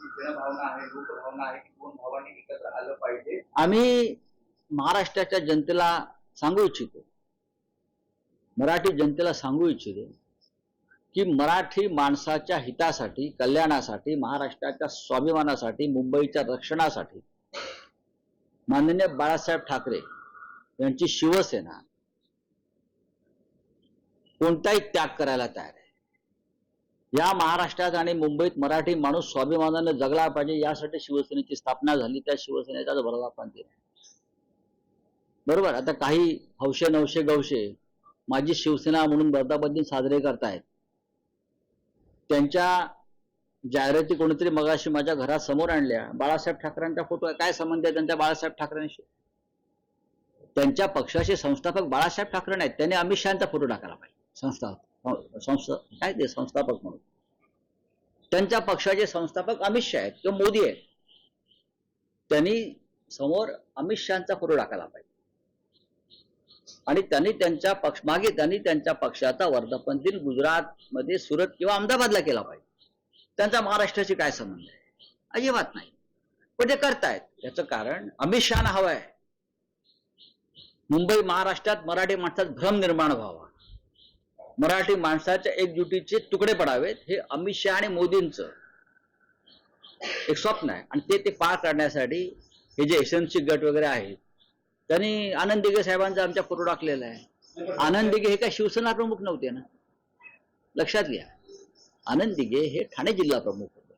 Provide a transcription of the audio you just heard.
आहे लोकभावना आहे की दोन भावांनी एकत्र आलं पाहिजे आम्ही महाराष्ट्राच्या जनतेला सांगू इच्छितो. मराठी जनतेला सांगू इच्छितो की मराठी माणसाच्या हितासाठी कल्याणासाठी महाराष्ट्राच्या स्वाभिमानासाठी मुंबईच्या रक्षणासाठी माननीय बाळासाहेब ठाकरे यांची शिवसेना कोणताही त्याग करायला तयार आहे. या महाराष्ट्रात आणि मुंबईत मराठी माणूस स्वाभिमानाने जगला पाहिजे यासाठी शिवसेनेची स्थापना झाली. त्या शिवसेनेचाच भरला पाहिजे बरोबर? आता काही हौशे नवशे गवशे माझी शिवसेना म्हणून वर्धापन दिन साजरे करतायत. त्यांच्या जाहिराती कोणीतरी मगाशी माझ्या घरासमोर आणल्या. बाळासाहेब ठाकरेंचा फोटो आहे. काय संबंध आहे त्यांच्या बाळासाहेब ठाकरेंशी? त्यांच्या पक्षाचे संस्थापक बाळासाहेब ठाकरे नाहीत. त्यांनी अमित शहाचा फोटो टाकायला पाहिजे. संस्था संस्था काय ते संस्थापक म्हणून? त्यांच्या पक्षाचे संस्थापक अमित शहा आहेत किंवा मोदी आहेत. त्यांनी समोर अमित शहाचा फोटो टाकायला पाहिजे. आणि त्यांनी त्यांच्या पक्ष मागे त्यांनी त्यांच्या पक्षाचा वर्धापन दिन गुजरातमध्ये सुरत किंवा अहमदाबादला केला पाहिजे. त्यांचा महाराष्ट्राशी काय संबंध आहे? अजिबात नाही. पण ते करतायत. याचं कारण अमित शहाना हवं आहे. मुंबई महाराष्ट्रात मराठी माणसात भ्रम निर्माण व्हावा. मराठी माणसाच्या एकजुटीचे तुकडे पडावेत हे अमित शहा आणि मोदींचं एक स्वप्न आहे. आणि ते ते पार करण्यासाठी हे जे एसएमसी गट वगैरे आहेत त्यांनी आनंद दिघे साहेबांचा आमच्या फोटो टाकलेला आहे. आनंद दिघे हे काय शिवसेना प्रमुख नव्हते ना? लक्षात घ्या. आनंद दिघे हे ठाणे जिल्हा प्रमुख होते.